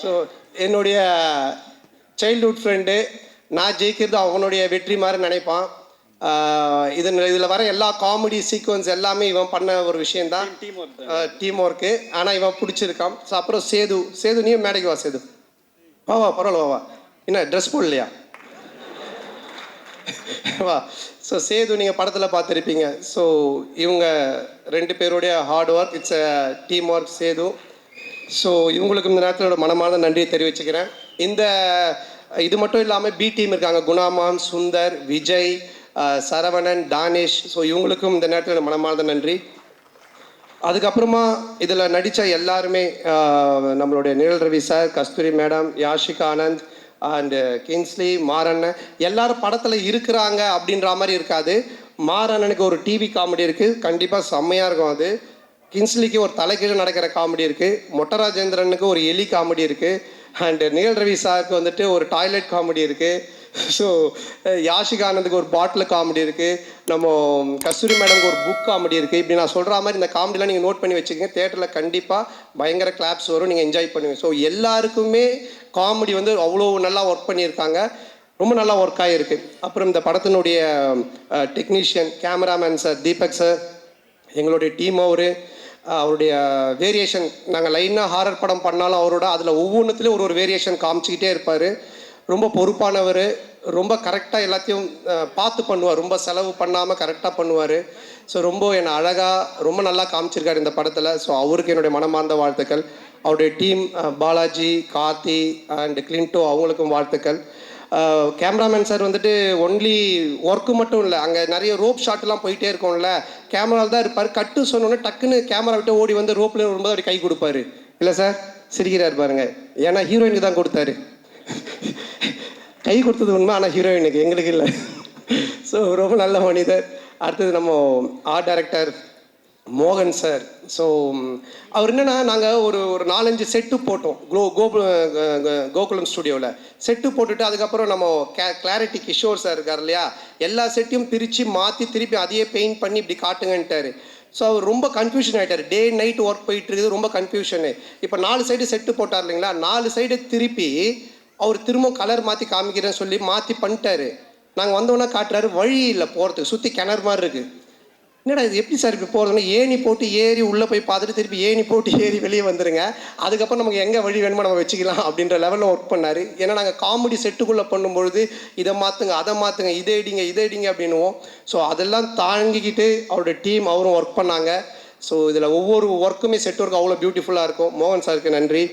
So என்னுடைய childhood friend நான் ஜெயிக்கிறது அவனுடைய வெற்றி மாதிரி நினைப்பான். இதில் இதில் வர எல்லா காமெடி சீக்வன்ஸ் எல்லாமே இவன் பண்ண ஒரு விஷயந்தான் டீம் ஒர்க்கு ஆனால் இவன் பிடிச்சிருக்கான். ஸோ அப்புறம் சேது. சேது நீயும் மேடைக்கு வா சேது. வா வா பரவாயில்ல வா வா. என்ன ட்ரெஸ் போடலையா வா. ஸோ சேது நீங்கள் படத்தில் பார்த்துருப்பீங்க. ஸோ இவங்க ரெண்டு பேருடைய hard work it's team work Sethu. So இவங்களுக்கு இந்த நேரத்தில் என்னோட மனமார்ந்த நன்றியை தெரிவிச்சுக்கிறேன். இந்த இது மட்டும் இல்லாமல் பி டீம் இருக்காங்க. குணாமான் சுந்தர் விஜய் சரவணன் தானேஷ். ஸோ இவங்களுக்கும் இந்த நேரத்தில் மனமார்ந்த நன்றி. அதுக்கப்புறமா இதில் நடித்த எல்லாருமே நம்மளுடைய Nizhal Ravi sir Kasthuri madam Yashika Anand and Kingsley மாரண்ணன். எல்லாரும் படத்தில் இருக்கிறாங்க அப்படின்ற மாதிரி இருக்காது. மாரண்ணனுக்கு ஒரு டிவி காமெடி இருக்குது கண்டிப்பாக செம்மையாக இருக்கும் அது. கின்ஸ்லிக்கு ஒரு தலைகீழ நடக்கிற காமெடி இருக்குது மொட்டராஜேந்திரனுக்கு ஒரு எலி காமெடி இருக்குது அண்டு நிகழ் ரவி சாருக்கு வந்துட்டு ஒரு டாய்லெட் காமெடி இருக்குது ஸோ யாஷிகா ஆனந்துக்கு ஒரு பாட்டில் காமெடி இருக்குது நம்ம கஸ்தூரி மேடம்க்கு ஒரு புக் காமெடி இருக்குது இப்படி நான் சொல்கிற மாதிரி இந்த காமெடிலாம் நீங்கள் நோட் பண்ணி வச்சுக்கோங்க. தேட்டரில் கண்டிப்பாக பயங்கர கிளாப்ஸ் வரும். நீங்கள் என்ஜாய் பண்ணுவீங்க. ஸோ எல்லாருக்குமே காமெடி வந்து அவ்வளோ நல்லா ஒர்க் பண்ணியிருக்காங்க. ரொம்ப நல்லா ஒர்க் ஆகிருக்கு அப்புறம் இந்த படத்தினுடைய technician cameraman sir Deepak sir எங்களுடைய டீம் அவரு அவருடைய வேரியேஷன் நாங்கள் லைனாக ஹாரர் படம் பண்ணாலும் அவரோட அதில் ஒவ்வொன்றுத்துலேயும் ஒரு ஒரு வேரியேஷன் காமிச்சிக்கிட்டே இருப்பார். ரொம்ப பொறுப்பானவர் ரொம்ப கரெக்டாக எல்லாத்தையும் பார்த்து பண்ணுவார். ரொம்ப செலவு பண்ணாமல் கரெக்டாக பண்ணுவார். ஸோ ரொம்ப என்னை அழகாக ரொம்ப நல்லா காமிச்சிருக்காரு இந்த படத்தில். ஸோ அவருக்கு என்னுடைய மனமார்ந்த வாழ்த்துக்கள். அவருடைய டீம் பாலாஜி கார்த்தி அண்ட் கிளின்டோ அவங்களுக்கும் வாழ்த்துக்கள். கேமராமேன் சார் வந்துட்டு ஒன்லி ஒர்க்கு மட்டும் இல்லை அங்கே நிறைய ரோப் ஷாட்லாம் போயிட்டே இருக்கும்ல கேமராவில் தான் இருப்பார். கட்டு சொன்னோன்னே டக்குன்னு கேமரா விட்டு ஓடி வந்து ரோப்பில் வரும்போது அப்படி கை கொடுப்பாரு. இல்லை சார் சிரிக்கிறார் பாருங்க. ஏன்னா ஹீரோயினுக்கு தான் கொடுத்தாரு. கை கொடுத்தது உண்மை ஆனால் ஹீரோயினுக்கு எங்களுக்கு இல்லை. ஸோ ரொம்ப நல்ல மனிதர். அடுத்தது நம்ம ஆர்ட் டைரக்டர் மோகன் சார். ஸோ அவர் என்னென்னா நாங்கள் ஒரு ஒரு நாலஞ்சு செட்டு போட்டோம். க்ளோ கோபு கோகுலம் ஸ்டுடியோவில் செட்டு போட்டுட்டு அதுக்கப்புறம் நம்ம கே கிளாரிட்டி கிஷோர் சார் இருக்கார் இல்லையா? எல்லா செட்டையும் பிரித்து மாற்றி திருப்பி அதையே பெயிண்ட் பண்ணி இப்படி காட்டுங்கன்ட்டாரு. ஸோ அவர் ரொம்ப கன்ஃபியூஷன் ஆகிட்டார் டே நைட் ஒர்க் போயிட்டு இருக்குது ரொம்ப கன்ஃபியூஷனு இப்போ நாலு சைடு செட்டு போட்டார் இல்லைங்களா? நாலு சைடு திருப்பி அவர் திரும்ப கலர் மாற்றி காமிக்கிறேன்னு சொல்லி மாற்றி பண்ணிட்டாரு. நாங்கள் வந்தோன்னே காட்டுறாரு வழி இல்லை போகிறதுக்கு சுற்றி கிணறு மாதிரி இருக்குது என்னடா இது எப்படி சார் இப்போ போகிறதுனா ஏணி போட்டு ஏறி உள்ளே போய் பார்த்துட்டு திருப்பி ஏணி போட்டு ஏறி வெளியே வந்துருங்க. அதுக்கப்புறம் நமக்கு எங்கே வழி வேணுமோ நம்ம வச்சுக்கலாம் அப்படின்ற லெவலில் ஒர்க் பண்ணார். ஏன்னா நாங்கள் காமெடி செட்டுக்குள்ளே பண்ணும்பொழுது இதை மாற்றுங்க அதை மாற்றுங்க இதை இடிங்க இதை இடிங்க அப்படின்னுவோம். ஸோ அதெல்லாம் தாங்கிக்கிட்டு அவரோட டீம் அவரும் ஒர்க் பண்ணாங்க. ஸோ இதில் ஒவ்வொரு ஒர்க்குமே செட் ஒர்க் அவ்வளோ பியூட்டிஃபுல்லாக இருக்கும். மோகன் சாருக்கு நன்றி.